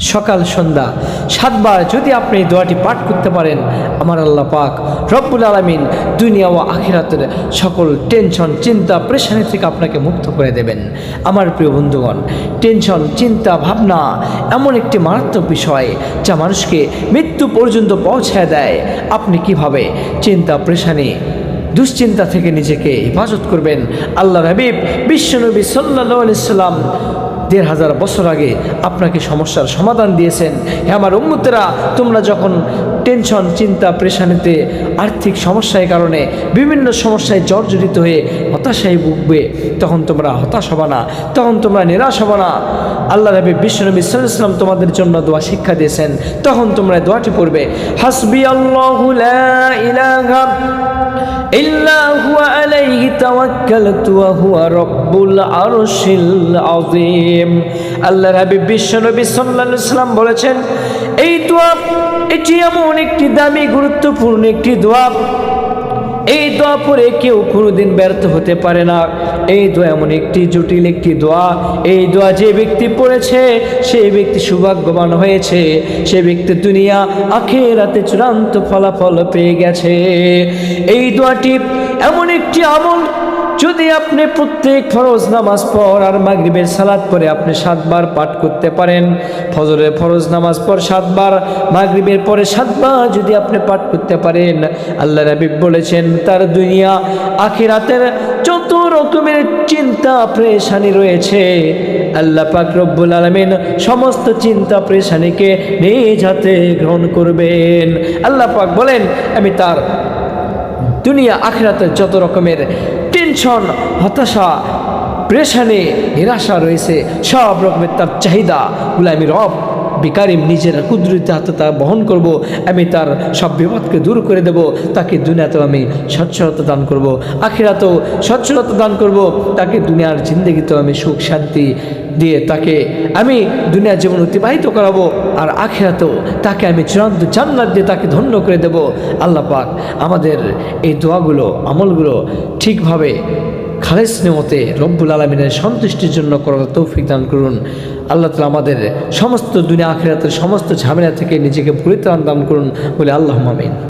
সকাল, সন্ধ্যা। সাতবার যদি আপনি দোয়াটি পাঠ করতে পারেন, আমার আল্লাহ পাক রব্বুল আলমিন দুনিয়া ও আখিরাতের সকল টেনশন চিন্তা প্রেশানি থেকে আপনাকে মুক্ত করে দেবেন। আমার প্রিয় বন্ধুগণ টেনশন চিন্তা, ভাবনা এমন একটি মারাত্মক বিষয় যা মানুষকে মৃত্যু পর্যন্ত পৌঁছায় দেয়। আপনি কীভাবে চিন্তা প্রেশানি দুশ্চিন্তা থেকে নিজেকে হেফাজত করবেন? আল্লাহ হাবিব, বিশ্বনবী সাল্লাহ সাল্লাম দেড় হাজার বছর আগে আপনাকে সমস্যার সমাধান দিয়েছেন। হ্যাঁ আমার উন্মুতেরা তোমরা যখন টেনশন, চিন্তা, প্রেশানিতে, আর্থিক সমস্যার কারণে, বিভিন্ন সমস্যায় জর্জরিত হয়ে হতাশায় ভুগবে, তখন তোমরা হতাশ হবা না, তখন তোমরা নিরাশ হবা না। আল্লাহ নবী বিশ্বনবী ইসলাম তোমাদের জন্য দোয়া শিক্ষা দিয়েছেন, তখন তোমরা দোয়াটি পড়বে, হাসবি তাওয়াক্কালতু ওয়া হুয়া রব্বুল আরশিল বিশ্বনবী সাল্লাল্লাহু আলাইহি সাল্লাম বলেছেন, এই দোয়া, এটি এমন একটি দামি, গুরুত্বপূর্ণ একটি দোয়া। এই দোয়া পরে কেউ কোনোদিন ব্যর্থ হতে পারে না। এই দোয়া এমন একটি জটিল একটি দোয়া। এই দোয়া যে ব্যক্তি পড়েছে সেই ব্যক্তি সৌভাগ্যবান হয়েছে। সে ব্যক্তি দুনিয়া আখের আখেরাতে চূড়ান্ত ফলাফল পেয়ে গেছে। এই দোয়াটি এমন একটি আমল, যদি আপনি প্রত্যেক ফরজ নামাজ পর আর মাগরিবের সালাদ পরে আপনি সাতবার পাঠ করতে পারেন। ফজরের ফরজ নামাজ পর সাতবার, মাগরিবের পরে সাতবার যদি আপনি পাঠ করতে পারেন, আল্লাহ রাবিব বলেছেন, তার দুনিয়া আখিরাতের যত রকমের চিন্তা প্রেশানি রয়েছে, আল্লাহ পাক রব্বুল আলমিন সমস্ত চিন্তা প্রেশানিকে নিজ হাতে গ্রহণ করবেন। আল্লাহ পাক বলেন, আমি তার দুনিয়া, আখেরাতে যত রকমের টেনশন হতাশা প্রেশানে নিরাশা রয়েছে, সব রকমের তার চাহিদাগুলো আমি রব বিকারিম নিজের কুদরতি হাতে তা বহন করব, আমি তার সব বিপদকে দূর করে দেব, তাকে দুনিয়াতেও আমি সচ্ছলতা দান করব, আখিরাতেও সচ্ছলতা দান করব, তাকে দুনিয়ার জিন্দগিতেও আমি সুখ শান্তি দিয়ে তাকে আমি দুনিয়ার জীবন অতিবাহিত করাবো, আর আখিরাতেও তাকে আমি চূড়ান্ত জান্নাত দিয়ে তাকে ধন্য করে দেব। আল্লাহ পাক আমাদের এই দোয়াগুলো, আমলগুলো ঠিকভাবে খালেস নেমতে রব্বুল আলমিনের সন্তুষ্টির জন্য করার তৌফিক দান করুন। আল্লাহ তালা আমাদের সমস্ত দুনিয়া, আখিরাতের সমস্ত ঝামেলা থেকে নিজেকে পরিত্রাণ দান করুন বলে আল্লাহ মামিন